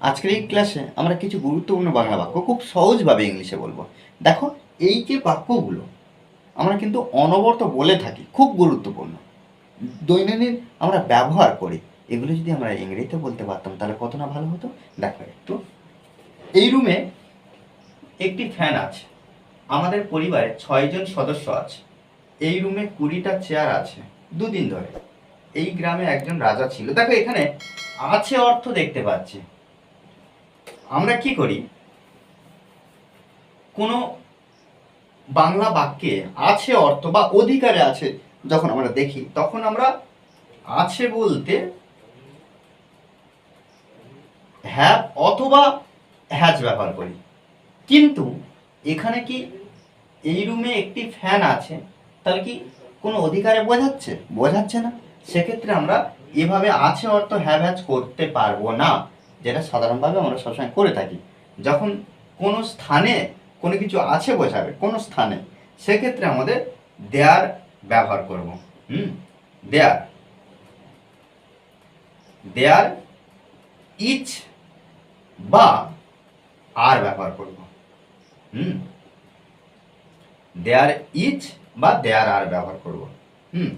আজকের এই ক্লাসে আমরা কিছু গুরুত্বপূর্ণ বাংলা বাক্য খুব সহজভাবে ইংলিশে বলব। দেখো, এই যে বাক্যগুলো, আমরা কিন্তু অনবরত বলে থাকি, খুব গুরুত্বপূর্ণ। দৈনন্দিন আমরা ব্যবহার করি, এগুলো যদি আমরা ইংরেজিতে বলতে পারতাম, তাহলে কত না ভালো হতো? দেখো একটু। এই রুমে একটি ফ্যান আছে, আমাদের পরিবারে ছয়জন সদস্য আছে। এই রুমে কুড়িটা চেয়ার আছে, দুদিন ধরে। এই গ্রামে একজন রাজা ছিল। দেখো এখানে আছে অর্থ দেখতে পাচ্ছি। আমরা কি করি? কোনো বাংলা বাক্যে আছে অর্থ বা অধিকারে আছে যখন আমরা দেখি, তখন আমরা আছে বলতে হ্যাভ অথবা হ্যাজ ব্যবহার করি। কিন্তু এখানে কি এই রুমে একটি ফ্যান আছে, তাহলে কি কোনো অধিকারে বোঝাচ্ছে? বোঝাচ্ছে না। সেক্ষেত্রে আমরা এভাবে আছে অর্থ হ্যাভ হ্যাজ করতে পারব না। যেটা সাধারণভাবে আমরা সবসময় করে থাকি। যখন কোনো স্থানে কোনো কিছু আছে বোঝাবে কোনো স্থানে, সেক্ষেত্রে আমাদের দেয়ার ব্যবহার করব। হুম? দেয়ার। দেয়ার ইচ বা আর ব্যবহার করব। হুম? দেয়ার ইচ বা দেয়ার আর ব্যবহার করব। হুম?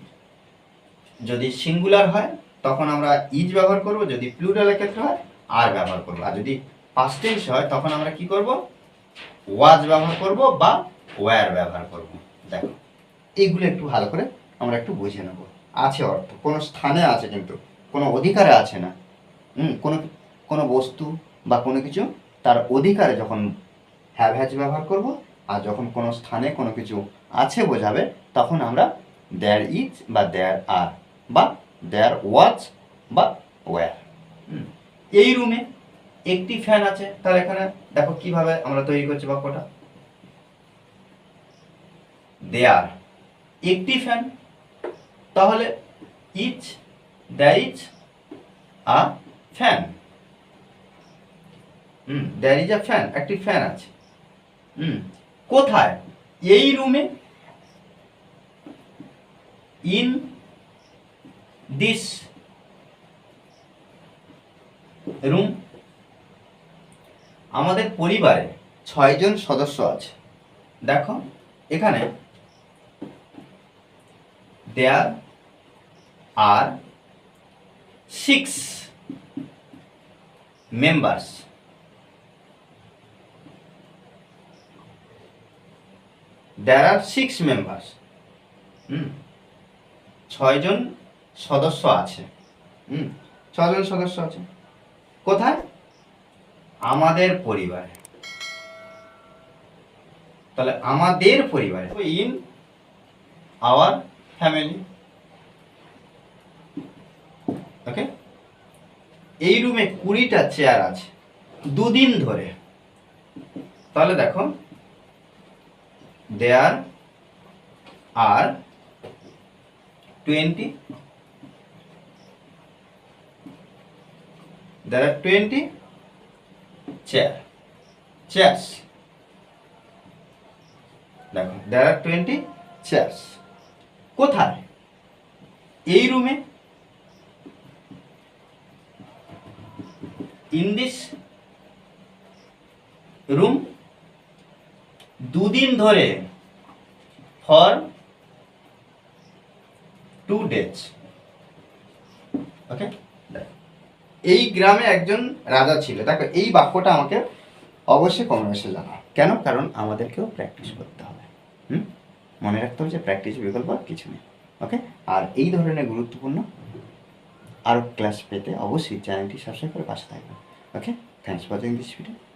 যদি সিঙ্গুলার হয়, তখন আমরা ইজ ব্যবহার করব, যদি প্লুরালের ক্ষেত্রে হয় আর ব্যবহার করব। আর যদি পাস্ট টেন্স হয়, তখন আমরা কি করব? ওয়াজ ব্যবহার করব বা ওয়্যার ব্যবহার করব। দেখো, এইগুলো একটু ভালো করে আমরা একটু বুঝে নেব। আছে অর্থ, কোনো স্থানে আছে কিন্তু, কোনো অধিকারে আছে না। হুম, কোনো কোনো বস্তু বা কোনো কিছু তার অধিকারে যখন হ্যাভ হ্যাজ ব্যবহার করব, আর যখন কোনো স্থানে কোনো কিছু আছে বোঝাবে, তখন আমরা দেয়ার ইজ বা দেয়ার আর বা দেয়ার ওয়াচ বা ওয়্যার এই রুমে একটি ফ্যান আছে। তাহলে এখানে দেখো কীভাবে আমরা তৈরি করছি বাক্যটা। দেয়ার একটি ফ্যান তাহলে each there is a fan hmm there is a fan একটি ফ্যান আছে। হুম, কোথায়? এই রুমে ইন দিস রুম আমাদের পরিবারে ছয়জন সদস্য আছে। দেখো, এখানে there are six members there are six members hmm, ছয়জন সদস্য আছে। হুম ছজন সদস্য আছে। কোথায়? আমাদের পরিবারে। তাহলে আমাদের পরিবারে। ইন আওয়ার ফ্যামিলি ওকে এই রুমে কুড়িটা চেয়ার আছে দুদিন ধরে। তাহলে দেখো there are twenty there are 20 chair chairs দেখো there are 20 chairs কোথায় এই রুমে ইন দিস রুম দুদিন ধরে ফর টু ডেজ ওকে এই গ্রামে একজন রাজা ছিল। দেখো, এই বাক্যটা আমাকে অবশ্যই কমেন্টে জানা কেন? কারণ আমাদেরকেও প্র্যাকটিস করতে হবে। হুম? মনে রাখতে হবে যে প্র্যাকটিস বিকল্প কিছু নেই। ওকে আর এই ধরনের গুরুত্বপূর্ণ আরও ক্লাস পেতে অবশ্যই চ্যানেলটি সাবস্ক্রাইব করে পাশে থাকবে okay thanks for watching this video